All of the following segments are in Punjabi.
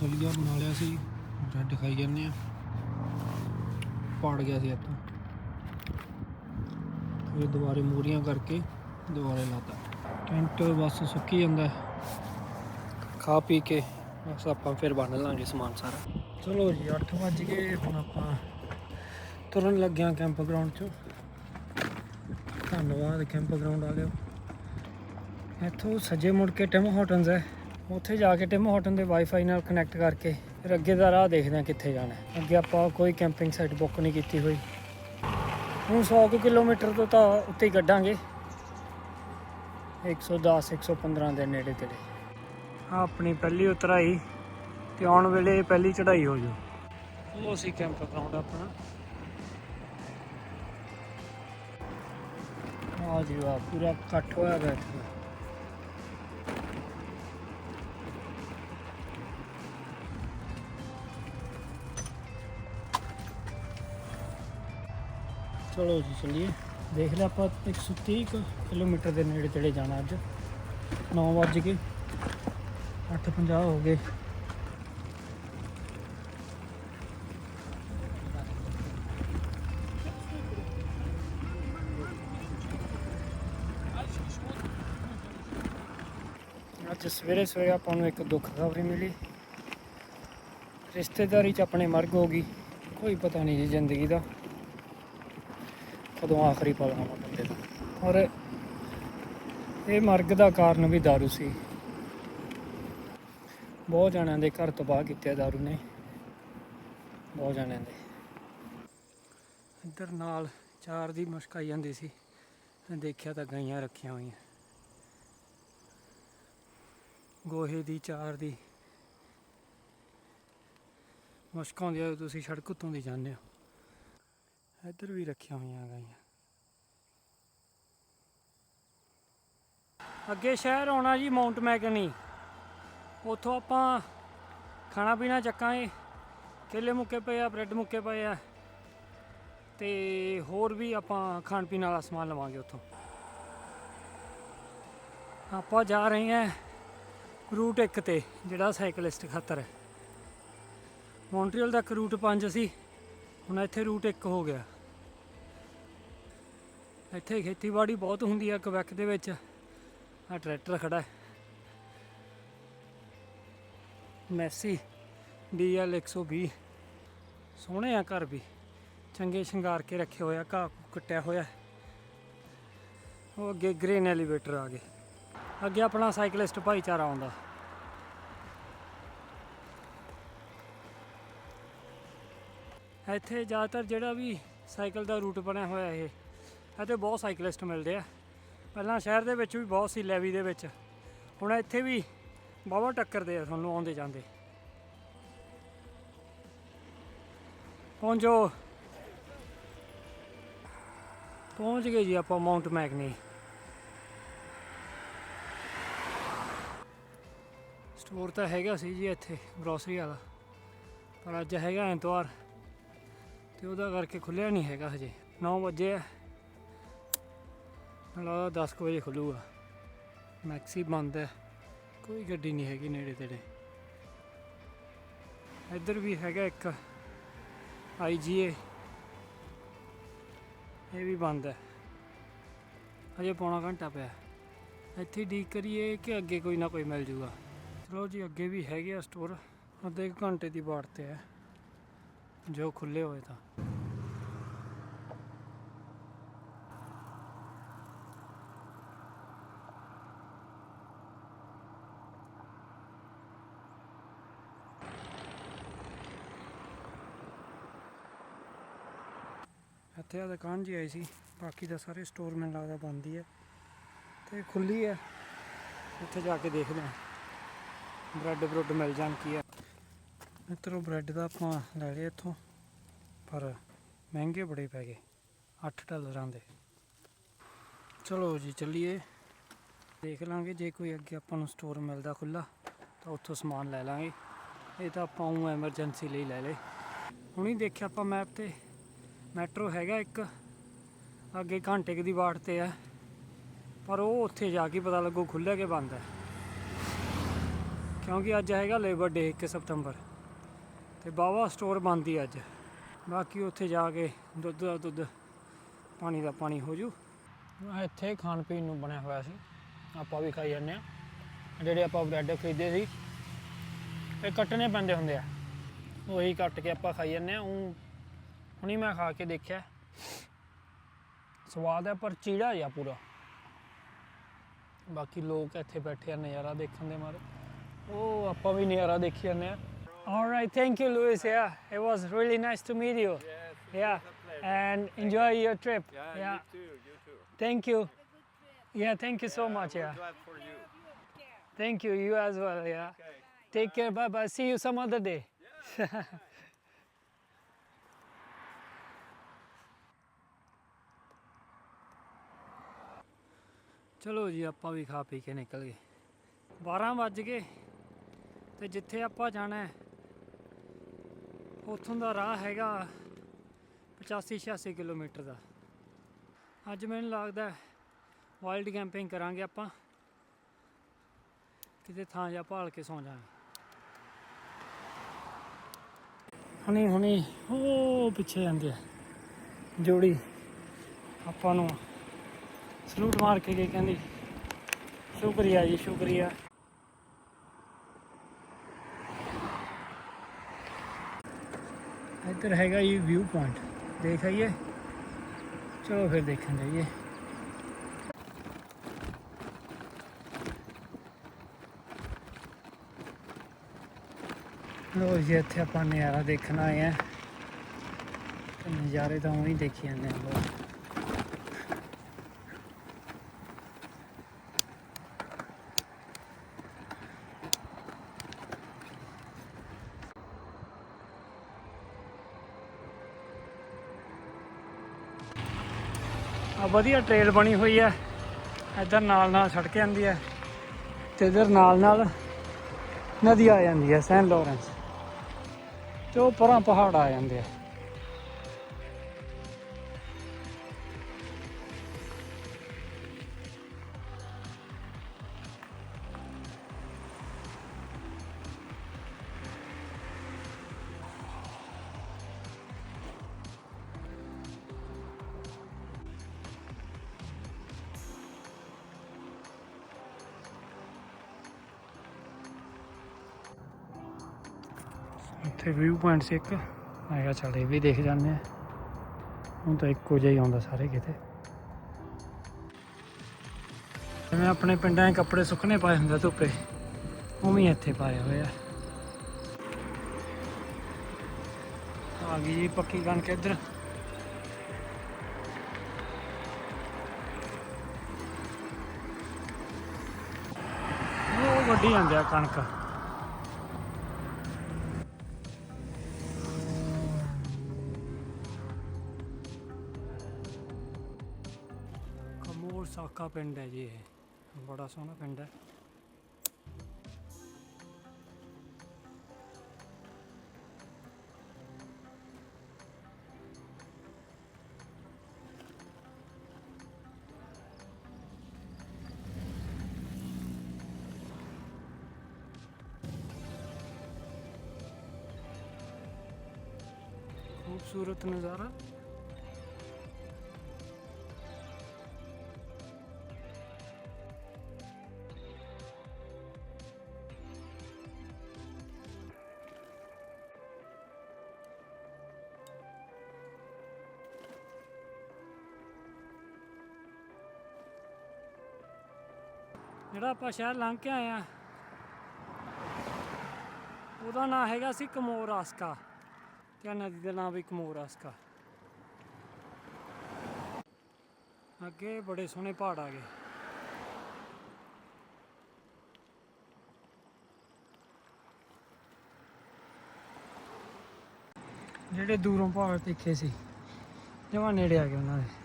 ਦਲੀਆ ਬਣਾ ਲਿਆ ਸੀ, ਬ੍ਰੈਡ ਖਾਈ ਜਾਂਦੇ ਆ। ਪਾੜ ਗਿਆ ਸੀ ਇੱਥੋਂ। ਫਿਰ ਦੁਬਾਰੇ ਮੂਰੀਆਂ ਕਰਕੇ ਦੁਬਾਰੇ ਲਾਤਾ। ਟੈਂਟ ਬਸ ਸੁੱਕੀ ਜਾਂਦਾ ਖਾ ਪੀ ਕੇ ਬਸ ਆਪਾਂ ਫਿਰ ਬੰਨ ਲਾਂਗੇ ਸਮਾਨ ਸਾਰਾ। ਚਲੋ ਜੀ 8 ਵੱਜ ਗਏ, ਹੁਣ ਆਪਾਂ ਤੁਰਨ ਲੱਗਿਆ ਕੈਂਪ ਗਰਾਊਂਡ 'ਚੋਂ। ਧੰਨਵਾਦ ਕੈਂਪ ਗਰਾਊਂਡ ਵਾਲਿਓ। ਇੱਥੋਂ ਸੱਜੇ ਮੁੜ ਕੇ ਟਿਮ ਹੋਟਨਸ ਹੈ। ਉੱਥੇ ਜਾ ਕੇ ਟਿਮ ਹੋਟਨ ਦੇ ਵਾਈਫਾਈ ਨਾਲ ਕਨੈਕਟ ਕਰਕੇ ਫਿਰ ਅੱਗੇ ਦਾ ਰਾਹ ਦੇਖਦੇ ਹਾਂ ਕਿੱਥੇ ਜਾਣਾ ਅੱਗੇ ਆਪਾਂ ਕੋਈ ਕੈਂਪਿੰਗ ਸਾਈਟ ਬੁੱਕ ਨਹੀਂ ਕੀਤੀ ਹੋਈ। ਹੁਣ 100 ਕੁ ਕਿਲੋਮੀਟਰ ਤੋਂ ਤਾਂ ਉੱਤੇ ਹੀ ਕੱਢਾਂਗੇ। 110 115 ਦੇ ਨੇੜੇ ਤੇੜੇ। ਆ ਆਪਣੀ ਪਹਿਲੀ ਉਤਰਾਈ ਤੇ ਆਉਣ ਵੇਲੇ ਪਹਿਲੀ ਚੜ੍ਹਾਈ ਹੋ ਜੂ ਉਹ ਸੀ ਕੈਂਪ ਗਰਾਊਂਡ ਆਪਣਾ। ਆ ਜੀ ਵਾਹ, ਪੂਰਾ ਇਕੱਠ ਹੋਇਆ ਬੈਠਾ ਚਲੋ ਜੀ ਚਲਿਏ। ਦੇਖ ਲਿਆ ਆਪਾਂ 130 ਕੁ ਕਿਲੋਮੀਟਰ ਦੇ ਨੇੜੇ ਤੇੜੇ ਜਾਣਾ ਅੱਜ। 9 ਵੱਜ ਗਏ 8:50 ਹੋ ਗਏ। ਅੱਜ ਸਵੇਰੇ ਸਵੇਰੇ ਆਪਾਂ ਨੂੰ ਇੱਕ ਦੁੱਖ ਖਬਰੀ ਮਿਲੀ। ਰਿਸ਼ਤੇਦਾਰੀ ਚ ਆਪਣੇ ਮਰਗ ਹੋ ਗਈ। ਕੋਈ ਪਤਾ ਨਹੀਂ ਜੀ ਜ਼ਿੰਦਗੀ ਦਾ। ਕਦੋਂ ਆਖਰੀ ਪਲ ਆਉਣਾ ਬੰਦੇ ਦਾ ਔਰ ਇਹ ਮਰਗ ਦਾ ਕਾਰਨ ਵੀ दारू ਸੀ ਬਹੁਤ ਜਣਿਆਂ ਦੇ ਘਰ ਤਬਾਹ ਕੀਤੇ ਆ दारू ਨੇ ਬਹੁਤ ਜਣਿਆਂ ਦੇ ਇੱਧਰ ਨਾਲ ਚਾਰ ਦੀ ਮੁਸ਼ਕ ਆਈ ਜਾਂਦੀ ਸੀ ਮੈਂ ਦੇਖਿਆ ਤਾਂ ਗਾਈਆਂ ਰੱਖੀਆਂ ਹੋਈਆਂ ਗੋਹੇ ਦੀ ਚਾਰ ਦੀ ਮੁਸ਼ਕ ਆਉਂਦੀ ਆ ਜਦੋਂ ਤੁਸੀਂ ਸੜਕ ਉੱਤੋਂ ਦੀ ਜਾਂਦੇ ਹੋ ਇੱਧਰ ਵੀ ਰੱਖੀਆਂ ਹੋਈਆਂ ਗਾਈਆਂ ਅੱਗੇ ਸ਼ਹਿਰ ਆਉਣਾ ਜੀ ਮਾਉਂਟ ਮੈਕਨੀ ਉੱਥੋਂ ਆਪਾਂ ਖਾਣਾ ਪੀਣਾ ਚੱਕਾਂਗੇ। ਕੇਲੇ ਮੁੱਕੇ ਪਏ ਆ, ਬ੍ਰੈਡ ਮੁੱਕੇ ਪਏ ਆ। ਤੇ ਹੋਰ ਵੀ ਆਪਾਂ ਖਾਣ ਪੀਣ ਵਾਲਾ ਸਮਾਨ ਲਵਾਂਗੇ ਉੱਥੋਂ। ਆਪਾਂ ਜਾ ਰਹੇ ਹਾਂ ਰੂਟ 1 ਤੇ, ਜਿਹੜਾ ਸਾਈਕਲਿਸਟ ਖਾਤਰ। ਹੈ ਮੌਂਟਰੀਅਲ ਤੱਕ ਰੂਟ 5 ਸੀ। ਹੁਣ ਇੱਥੇ ਰੂਟ 1 ਹੋ ਗਿਆ। ਇੱਥੇ ਖੇਤੀਬਾੜੀ ਬਹੁਤ ਹੁੰਦੀ ਹੈ ਕੁਬੈਕ ਦੇ ਵਿੱਚ। ਆ ਟਰੈਕਟਰ ਖੜਾ ਹੈ। ਮੈਸੀ ਡੀਐਲ 120 ਸੋਹਣੇ ਆ ਘਰ ਵੀ। ਚੰਗੇ ਸ਼ਿੰਗਾਰ ਕੇ ਰੱਖੇ ਹੋਇਆ ਘਾਹ ਘੂਹ ਕੱਟਿਆ ਹੋਇਆ ਉਹ ਅੱਗੇ ਗ੍ਰੇਨ ਐਲੀਵੇਟਰ ਆ ਗਏ। ਅੱਗੇ ਆਪਣਾ ਸਾਈਕਲਿਸਟ ਭਾਈਚਾਰਾ ਆਉਂਦਾ। ਇੱਥੇ ਜ਼ਿਆਦਾਤਰ ਜਿਹੜਾ ਵੀ ਸਾਈਕਲ ਦਾ ਰੂਟ ਬਣਿਆ ਹੋਇਆ ਇਹ ਇੱਥੇ ਬਹੁਤ ਸਾਈਕਲਿਸਟ ਮਿਲਦੇ ਆ। ਪਹਿਲਾਂ ਸ਼ਹਿਰ ਦੇ ਵਿੱਚ ਵੀ ਬਹੁਤ ਸੀ ਲੈਵੀ ਦੇ ਵਿੱਚ। ਹੁਣ ਇੱਥੇ ਵੀ ਬਾਵਾ ਟੱਕਰਦੇ ਆ ਤੁਹਾਨੂੰ ਆਉਂਦੇ ਜਾਂਦੇ। ਹੁਣ ਜੋ ਪਹੁੰਚ ਗਏ ਜੀ ਆਪਾਂ ਮਾਉਂਟ ਮੈਕਨੀ ਸਟੋਰ ਤਾਂ ਹੈਗਾ ਸੀ ਜੀ ਇੱਥੇ ਗਰੋਸਰੀ ਵਾਲਾ। ਪਰ ਅੱਜ ਹੈਗਾ ਐਤਵਾਰ ਤੇ ਉਹਦਾ ਕਰਕੇ ਖੁੱਲਿਆ ਨਹੀਂ ਹੈਗਾ ਹਜੇ। 9 ਵਜੇ ਹੈ ਲੱਗਦਾ 10 ਕੁ ਵਜੇ ਖੁੱਲੂਗਾ। ਮੈਕਸੀ ਬੰਦ ਹੈ। ਕੋਈ ਗੱਡੀ ਨਹੀਂ ਹੈਗੀ ਨੇੜੇ ਤੇੜੇ। ਇੱਧਰ ਵੀ ਹੈਗਾ ਇੱਕ ਆਈਜੀਏ ਇਹ ਵੀ ਬੰਦ ਹੈ। ਅਜੇ ਪੌਣਾ ਘੰਟਾ ਪਿਆ। ਇੱਥੇ ਡੀਕ ਕਰੀਏ ਕਿ ਅੱਗੇ ਕੋਈ ਨਾ ਕੋਈ ਮਿਲ ਜੂਗਾ। ਚਲੋ ਜੀ, ਅੱਗੇ ਵੀ ਹੈਗੇ ਆ ਸਟੋਰ ਅੱਧੇ ਕੁ ਘੰਟੇ ਦੀ ਬਾੜ ਤੇ ਹੈ। ਜੋ ਖੁੱਲੇ ਹੋਏ ਤਾਂ। ਇੱਥੇ ਆ ਦੁਕਾਨ ਜੀ ਆਈ ਸੀ, ਬਾਕੀ ਦਾ ਸਾਰੇ ਸਟੋਰ ਮੈਨੂੰ ਲੱਗਦਾ ਬੰਦ ਹੀ ਹੈ ਤੇ ਖੁੱਲੀ ਹੈ ਉੱਥੇ ਜਾ ਕੇ ਦੇਖਦੇ ਹਾਂ ਬ੍ਰੈਡ ਬਰੁੱਡ ਮਿਲ ਜਾਣ ਕੀ ਹੈ ਮਿੱਤਰੋ ਬ੍ਰੈਡ ਦਾ ਆਪਾਂ ਲੈ ਲਏ ਇੱਥੋਂ, ਪਰ ਮਹਿੰਗੇ ਬੜੇ ਪੈ ਗਏ 8 ਡਾਲਰਾਂ ਦੇ। ਚਲੋ ਜੀ, ਚੱਲੀਏ। ਦੇਖ ਲਾਂਗੇ, ਜੇ ਕੋਈ ਅੱਗੇ ਆਪਾਂ ਨੂੰ ਸਟੋਰ ਮਿਲਦਾ ਖੁੱਲਾ ਤਾਂ ਉੱਥੋਂ ਸਮਾਨ ਲੈ ਲਾਂਗੇ। ਇਹ ਤਾਂ ਆਪਾਂ ਉਹ ਐਮਰਜੈਂਸੀ ਲਈ ਲੈ ਲਏ। ਹੁਣੀ ਦੇਖਿਆ ਆਪਾਂ ਮੈਪ ਤੇ ਮੈਟਰੋ ਹੈਗਾ ਇੱਕ। ਅੱਗੇ ਘੰਟੇ ਦੀ ਬਾੜ ਤੇ ਹੈ ਪਰ ਉਹ ਉੱਥੇ ਜਾ ਕੇ ਪਤਾ ਲੱਗੂ ਖੁੱਲ੍ਹਾ ਕਿ ਬੰਦ ਹੈ ਕਿਉਂਕਿ ਅੱਜ ਹੈਗਾ ਲੇਬਰ ਡੇ 1 ਸਤੰਬਰ। ਤੇ ਬਾਵਾ ਸਟੋਰ ਬੰਦ ਹੀ ਅੱਜ। ਬਾਕੀ ਉੱਥੇ ਜਾ ਕੇ ਦੁੱਧ ਦਾ ਦੁੱਧ, ਪਾਣੀ ਦਾ ਪਾਣੀ ਹੋ ਜੂ। ਇੱਥੇ ਖਾਣ ਪੀਣ ਨੂੰ ਬਣਿਆ ਹੋਇਆ ਸੀ। ਆਪਾਂ ਵੀ ਖਾਈ ਜਾਂਦੇ ਆ। ਜਿਹੜੇ ਆਪਾਂ ਬ੍ਰੈਡ ਖਰੀਦੇ ਸੀ, ਇਹ ਕੱਟਣੇ ਪੈਂਦੇ ਹੁੰਦੇ ਆ। ਉਹੀ ਕੱਟ ਕੇ ਆਪਾਂ ਖਾਈ ਜਾਂਦੇ ਆ। ਉਹ ਹੁਣੀ ਮੈਂ ਖਾ ਕੇ ਦੇਖਿਆ ਸਵਾਦ ਹੈ ਪਰ ਚੀੜਾ ਜਿਹਾ ਪੂਰਾ ਬਾਕੀ ਲੋਕ ਇੱਥੇ ਬੈਠੇ ਆ ਨਜ਼ਾਰਾ ਦੇਖਣ ਦੇ ਮਾਰੇ ਉਹ ਆਪਾਂ ਵੀ ਨਜ਼ਾਰਾ ਦੇਖੀ ਜਾਂਦੇ ਆ All right, thank you, Luis. Yeah, it was really nice to meet you. Yeah, and enjoy your trip. Yeah, Yeah, you too, you too. thank you. Yeah, thank you so much. Yeah, Glad for you. thank you. You as well. Yeah. Okay. Take care. Bye bye. See you some other day. ਚਲੋ ਜੀ, ਆਪਾਂ ਵੀ ਖਾ ਪੀ ਕੇ ਨਿਕਲ ਗਏ। 12 ਵੱਜ ਗਏ ਤੇ ਜਿੱਥੇ ਆਪਾਂ ਜਾਣਾ ਹੈ, ਉੱਥੋਂ ਦਾ ਰਾਹ ਹੈਗਾ 85 86 ਕਿਲੋਮੀਟਰ ਦਾ। ਅੱਜ ਮੈਨੂੰ ਲੱਗਦਾ ਵਾਈਲਡ ਕੈਂਪਿੰਗ ਕਰਾਂਗੇ ਆਪਾਂ। ਕਿਤੇ ਥਾਂ ਜਾ ਭਾਲ ਕੇ ਸੌਂ ਜਾਵਾਂਗੇ। ਹੁਣੀ ਹੁਣੀ ਉਹ ਪਿੱਛੇ ਜਾਂਦੇ ਆ। ਜੋੜੀ, ਆਪਾਂ ਨੂੰ ਸਲੂਟ ਮਾਰ ਕੇ ਗਈ ਕਹਿੰਦੀ, ਸ਼ੁਕਰੀਆ ਜੀ, ਸ਼ੁਕਰੀਆ। ਇੱਧਰ ਹੈਗਾ ਜੀ ਵਿਊ ਪੁਆਇੰਟ ਦੇਖ ਆਈਏ। ਚਲੋ ਫਿਰ ਦੇਖਣ ਜਾਈਏ। ਲੋ ਜੀ, ਇੱਥੇ ਆਪਾਂ ਨਜ਼ਾਰਾ ਦੇਖਣ ਆਏ ਆ ਨਜ਼ਾਰੇ ਤਾਂ ਉਹੀ ਦੇਖੀ ਜਾਂਦੇ ਆ ਲੋਕ ਵਧੀਆ ਟ੍ਰੇਲ ਬਣੀ ਹੋਈ ਹੈ। ਇੱਧਰ ਨਾਲ ਨਾਲ ਸੜਕ ਜਾਂਦੀ ਹੈ ਤੇ ਇੱਧਰ ਨਾਲ ਨਾਲ ਨਦੀ ਆ ਜਾਂਦੀ ਹੈ ਸੈਂਟ ਲੋਰੈਂਸ। ਤੇ ਉਹ ਪਰਾਂ ਪਹਾੜ ਆ ਜਾਂਦੇ ਆ। ਇੱਥੇ ਵਿਊ ਪੁਆਇੰਟ ਸੀ ਇੱਕ। ਮੈਂ ਕਿਹਾ ਚੱਲ ਇਹ ਵੀ ਦੇਖ ਜਾਂਦੇ ਆ। ਹੁਣ ਤਾਂ ਇੱਕੋ ਜਿਹਾ ਹੀ ਆਉਂਦਾ ਸਾਰੇ ਕਿਤੇ। ਜਿਵੇਂ ਆਪਣੇ ਪਿੰਡਾਂ 'ਚ ਕੱਪੜੇ ਸੁੱਕਣੇ ਪਾਏ ਹੁੰਦੇ ਧੁੱਪੇ, ਉਵੇਂ ਇੱਥੇ ਪਾਏ ਹੋਏ ਆ। ਆ ਗਈ ਜੀ ਪੱਕੀ ਕਣਕ ਇੱਧਰ। ਉਹ ਵੱਡੀ ਜਾਂਦੇ ਆ ਕਣਕ। पिंड है जी ये बड़ा सोहना पिंड है खूबसूरत नज़ारा ਜਿਹੜਾ ਆਪਾਂ ਸ਼ਹਿਰ ਲੰਘ ਕੇ ਆਏ ਆ, ਉਹਦਾ ਨਾਂ ਹੈਗਾ ਸੀ ਕਮੋਰ ਆਸਕਾ ਤੇ ਆਹ ਨਦੀ ਦਾ ਨਾਮ ਵੀ ਕਮੋਰ ਆਸਕਾ। ਅੱਗੇ ਬੜੇ ਸੋਹਣੇ ਪਹਾੜ ਆ ਗਏ। ਜਿਹੜੇ ਦੂਰੋਂ ਪਹਾੜ ਦੇਖੇ ਸੀ, ਜਮਾ ਨੇੜੇ ਆ ਗਏ ਉਹਨਾਂ ਦੇ।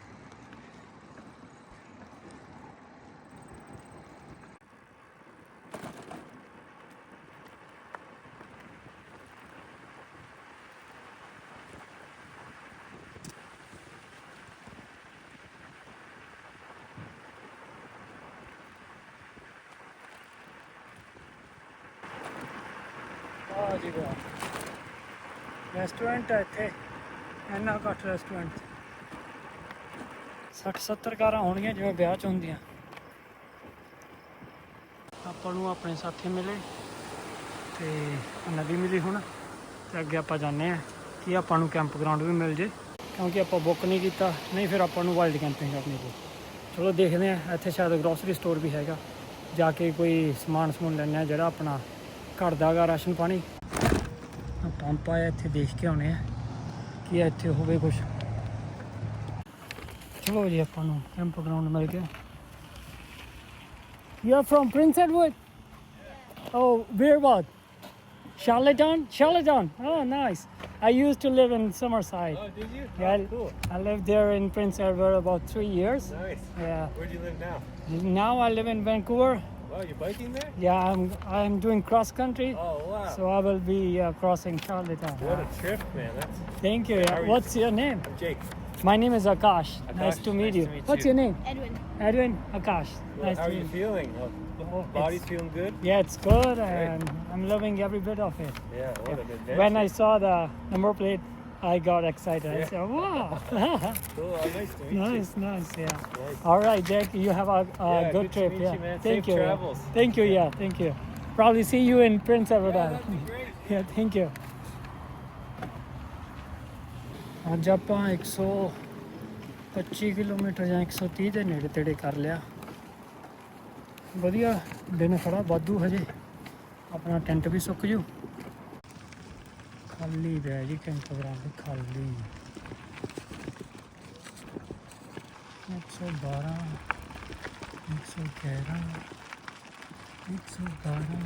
ਆ ਜੀ ਵਾਹ ਰੈਸਟੋਰੈਂਟ ਹੈ ਇੱਥੇ। ਇੰਨਾ ਘੱਟ ਰੈਸਟੋਰੈਂਟ 60 70 ਕਾਰਾਂ ਹੋਣਗੀਆਂ ਜਿਵੇਂ ਵਿਆਹ ਚ ਹੁੰਦੀਆਂ। ਆਪਾਂ ਨੂੰ ਆਪਣੇ ਸਾਥੀ ਮਿਲੇ ਤੇ ਨਦੀ ਮਿਲੀ ਹੁਣ। ਤੇ ਅੱਗੇ ਆਪਾਂ ਜਾਂਦੇ ਆ ਕਿ ਆਪਾਂ ਨੂੰ ਕੈਂਪ ਗਰਾਊਂਡ ਵੀ ਮਿਲ ਜੇ। ਕਿਉਂਕਿ ਆਪਾਂ ਬੁੱਕ ਨਹੀਂ ਕੀਤਾ, ਨਹੀਂ ਫਿਰ ਆਪਾਂ ਨੂੰ ਵਾਈਲਡ ਕੈਂਪਿੰਗ ਕਰਨੀ ਪਊ। ਚਲੋ ਦੇਖਦੇ ਆ ਇੱਥੇ ਸ਼ਾਇਦ ਗਰੋਸਰੀ ਸਟੋਰ ਵੀ ਹੈਗਾ। ਜਾ ਕੇ ਕੋਈ ਸਮਾਨ ਸਮੂਨ ਲੈਣਾ ਹੈ ਜਿਹੜਾ ਆਪਣਾ ਘਰ ਦਾ ਹੈਗਾ, ਰਾਸ਼ਨ ਪਾਣੀ। ਪੰਪ ਆਇਆ ਇੱਥੇ ਦੇਖ ਕੇ ਆਉਣੇ ਆ ਕੀ ਇੱਥੇ ਹੋਵੇ ਕੁਝ ਚਲੋ ਜੀ ਆਪਾਂ ਨੂੰ ਕੈਂਪ ਗਰਾਊਂਡ ਮਿਲ ਗਿਆ You are from Prince Edward? Oh, where about? Charlottetown? Charlottetown. Oh, nice. I used to live in Summerside. Oh, did you? Yeah, Oh, cool. I lived there in Prince Edward about three years. Nice. Yeah. Where do you live now? Now I live in Vancouver. Wow, you're biking there? Yeah, I'm I'm doing cross country, Oh, wow. so I will be uh, crossing Charlottetown. what a trip, man. That's Thank you. Yeah. are you? What's your name? I'm Jake. My name is Akash. Nice to meet nice you. to meet What's you. your name? Edwin. Edwin Akash. Well, nice how to are you meet you. feeling? Oh, Oh, body's it's- feeling good? Yeah, it's good, and I'm loving every bit of it. Yeah, what an adventure. When I saw the number plate, I got excited. I Yeah. said, "Wow, Cool. Oh, nice to meet nice, nice, yeah." you. Nice. All right, Jack, you have a, a Yeah, good good to trip. meet yeah, you, man. thank Safe you. yeah. travels. Thank you. Yeah, thank you. Probably see you in Prince Edward Yeah, Island. that'd be great. Yeah, thank you. ਅੱਜ ਆਪਾਂ 125 ਕਿਲੋਮੀਟਰ ਜਾਂ 130 ਦੇ ਨੇੜੇ ਤੇੜੇ ਕਰ ਲਿਆ ਵਧੀਆ ਦਿਨ ਖੜਾ ਵਾਧੂ ਹਜੇ ਆਪਣਾ ਟੈਂਟ ਵੀ ਸੁੱਕ ਜੂ ਖਾਲੀ ਪਿਆ ਜੀ ਕੈਂਪ ਗਰਾਉਂਡ ਖਾਲੀ। 112 111 112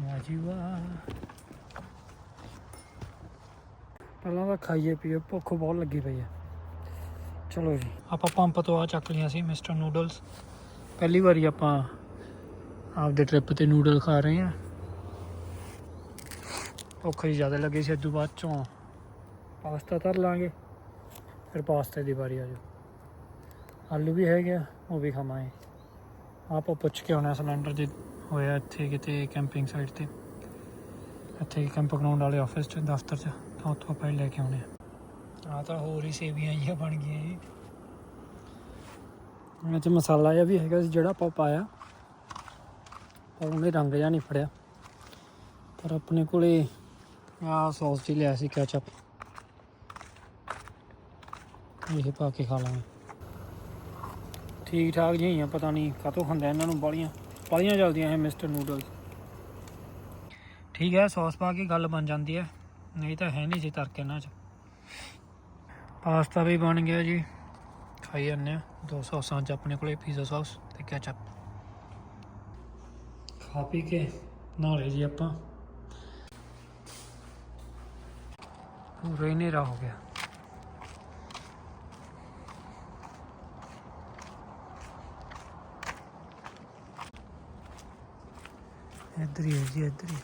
ਵਾਹ ਜੀ ਵਾਹ। ਪਹਿਲਾਂ ਤਾਂ ਖਾਈਏ ਪੀਏ, ਭੁੱਖ ਬਹੁਤ ਲੱਗੀ ਪਈ ਹੈ। ਚਲੋ ਜੀ, ਆਪਾਂ ਪੰਪ ਤੋਂ ਆ ਚੱਕ ਲਿਆ ਸੀ ਮਿਸਟਰ ਨੂਡਲਸ ਪਹਿਲੀ ਵਾਰੀ ਆਪਾਂ ਆਪਦੇ ਟ੍ਰਿਪ ਤੇ ਨੂਡਲ ਖਾ ਰਹੇ ਹਾਂ। ਭੁੱਖ ਹੀ ਜ਼ਿਆਦਾ ਲੱਗੀ ਸੀ ਇਦੋਂ ਬਾਅਦ ਚੋਂ ਪਾਸਤਾ ਧਰ ਲਾਂਗੇ, ਫਿਰ ਪਾਸਤੇ ਦੀ ਵਾਰੀ ਆ ਜਾਓ। ਆਲੂ ਵੀ ਹੈਗੇ ਆ, ਉਹ ਵੀ ਖਾਵਾਂਗੇ। ਆਪਾਂ ਪੁੱਛ ਕੇ ਆਉਣਾ ਸਿਲੰਡਰ ਜੇ ਹੋਇਆ ਇੱਥੇ ਕਿਤੇ ਕੈਂਪਿੰਗ ਸਾਈਟ ਤੇ। ਇੱਥੇ ਕੈਂਪ ਗਰਾਊਂਡ ਵਾਲੇ ਆਫਿਸ 'ਚ, ਦਫ਼ਤਰ 'ਚ, ਤਾਂ ਉੱਥੋਂ ਆਪਾਂ ਹੀ ਲੈ ਕੇ ਆਉਣੇ ਆ। ਆਹ ਤਾਂ ਹੋਰ ਹੀ ਸੇਵੀਆਂ ਜਿਹੀਆਂ ਬਣ ਗਈਆਂ ਜੀ। ਇਹ 'ਚ ਮਸਾਲਾ ਜਿਹਾ ਵੀ ਹੈਗਾ ਸੀ, ਜਿਹੜਾ ਆਪਾਂ ਪਾਇਆ। ਪਰ ਉਹਨੇ ਰੰਗ ਜਿਹਾ ਨਹੀਂ ਫੜਿਆ। ਪਰ ਆਪਣੇ ਕੋਲੇ ਆਹ ਸੌਸ ਜੀ ਲਿਆ ਸੀ ਕੈਚਅਪ ਇਹ ਪਾ ਕੇ ਖਾ ਲਾਂਗੇ। ਠੀਕ ਠਾਕ ਜਿਹੀਆਂ, ਪਤਾ ਨਹੀਂ ਕਾਤੋਂ ਖਾਂਦਾ ਇਹਨਾਂ ਨੂੰ ਬਾਲੀਆਂ ਬਾਲੀਆਂ ਚੱਲਦੀਆਂ ਇਹ ਮਿਸਟਰ ਨੂਡਲਸ ਠੀਕ ਹੈ, ਸੌਸ ਪਾ ਕੇ ਗੱਲ ਬਣ ਜਾਂਦੀ ਹੈ। ਨਹੀਂ ਤਾਂ ਹੈ ਨਹੀਂ ਸੀ ਤੜਕੇ ਇਹਨਾਂ 'ਚ। ਪਾਸਤਾ ਵੀ ਬਣ ਗਿਆ ਜੀ। ਖਾਈ ਜਾਂਦੇ ਆ ਦੋ ਸੌਸਾਂ 'ਚ ਆਪਣੇ ਕੋਲੇ ਪੀਜ਼ਾ ਸੌਸ ਤੇ ਕੈਚਅਪ ਖਾ ਪੀ ਕੇ ਨਾਲੇ ਜੀ ਆਪਾਂ। ਪੂਰਾ ਹੀ ਹਨੇਰਾ ਹੋ ਗਿਆ। ਇੱਧਰ ਹੀ ਹੈ ਜੀ ਇੱਧਰ ਹੀ